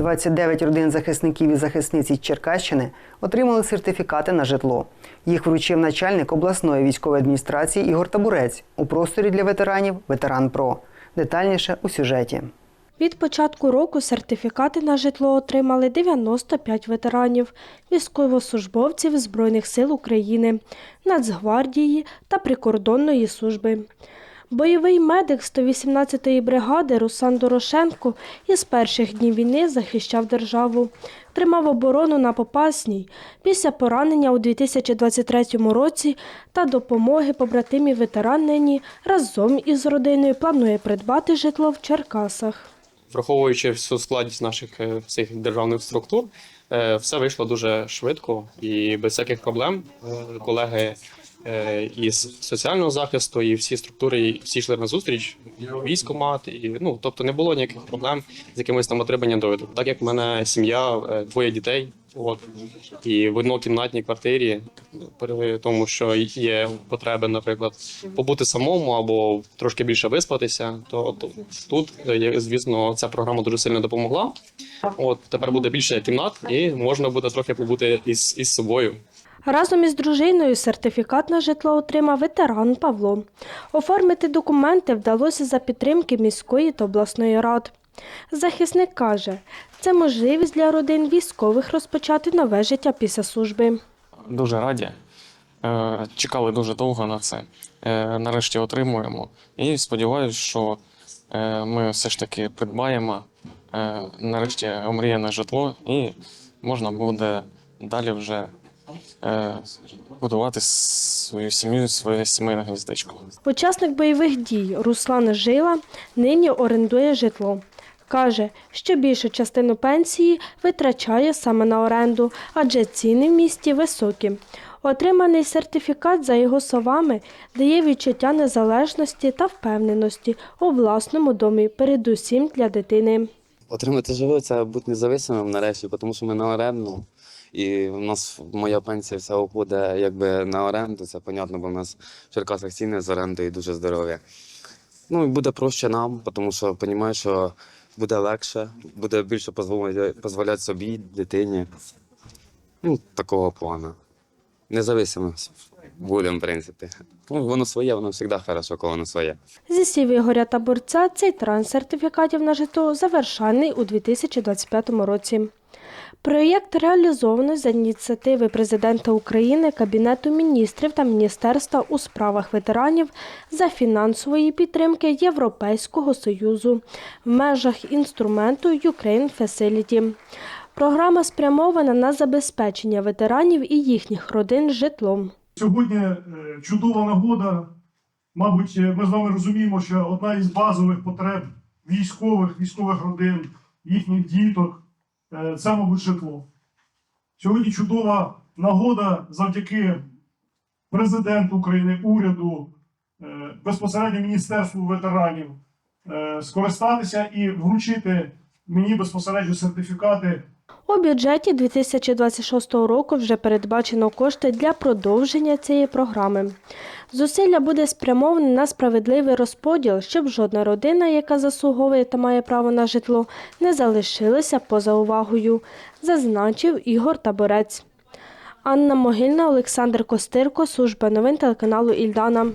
29 родин захисників і захисниць із Черкащини отримали сертифікати на житло. Їх вручив начальник обласної військової адміністрації Ігор Табурець у просторі для ветеранів Ветеран Про. Детальніше у сюжеті. Від початку року сертифікати на житло отримали 95 ветеранів, військовослужбовців Збройних сил України, Нацгвардії та прикордонної служби. Бойовий медик 118-ї бригади Руслан Дорошенко із перших днів війни захищав державу, тримав оборону на Попасній після поранення у 2023 році та допомоги побратимів ветеран нині разом із родиною планує придбати житло в Черкасах. враховуючи всю складність наших е, цих державних структур, е, все вийшло дуже швидко і без всяких проблем. Е, Колеги е, із соціального захисту і всі структури і всі йшли на зустріч, військомат, і ну тобто не було ніяких проблем з якимось там отриманням довідок. Так як в мене сім'я, е, двоє дітей. От і в однокімнатній квартирі, при тому, що є потреби, наприклад, побути самому або трошки більше виспатися, то, то тут, е, звісно, ця програма дуже сильно допомогла. От тепер буде більше кімнат, і можна буде трохи побути із, із собою. Разом із дружиною сертифікат на житло отримав ветеран Павло. Оформити документи вдалося за підтримки міської та обласної рад. Захисник каже, це можливість для родин військових розпочати нове життя після служби. Дуже раді. Е, Чекали дуже довго на це. Е, Нарешті отримуємо. І сподіваюся, що е, ми все ж таки придбаємо нарешті омріяне житло і можна буде далі вже будувати свою сім'ю, своє сімейне гніздечко. Учасник бойових дій Руслан Жила нині орендує житло. Каже, що більшу частину пенсії витрачає саме на оренду, адже ціни в місті високі. Отриманий сертифікат, за його словами, дає відчуття незалежності та впевненості у власному домі, передусім для дитини. Отримати житло це бути независимим нарешті, тому що ми на оренду. І в нас моя пенсія вся уходить якби на оренду. Це понятно, бо в нас в Черкасах ціни з орендою дуже здорові. Ну і буде проще нам, тому що розумію, що буде легше, буде більше дозволяти, собі, дитині. Ну, такого плану. Независимо будемо, в принципі. Ну, воно своє, воно завжди хорошо, коли воно своє. Зі слів Ігоря Таборця, цей транс сертифікатів на житло завершальний у 2025 році. Проєкт реалізовано за ініціативи президента України, Кабінету міністрів та Міністерства у справах ветеранів за фінансової підтримки Європейського Союзу в межах інструменту Ukraine Facility. Програма спрямована на забезпечення ветеранів і їхніх родин житлом. Сьогодні е, чудова нагода. Мабуть, е, ми з вами розуміємо, що одна із базових потреб військових, військових родин, їхніх діток е, це, мабуть, житло. Сьогодні чудова нагода завдяки президенту України, уряду, е, безпосередньо Міністерству ветеранів е, скористатися і вручити мені безпосередньо сертифікати У бюджеті 2026 року вже передбачено кошти для продовження цієї програми. Зусилля буде спрямоване на справедливий розподіл, щоб жодна родина, яка заслуговує та має право на житло, не залишилася поза увагою, зазначив Ігор Таборець. Анна Могильна, Олександр Костирко, служба новин телеканалу Ільдана.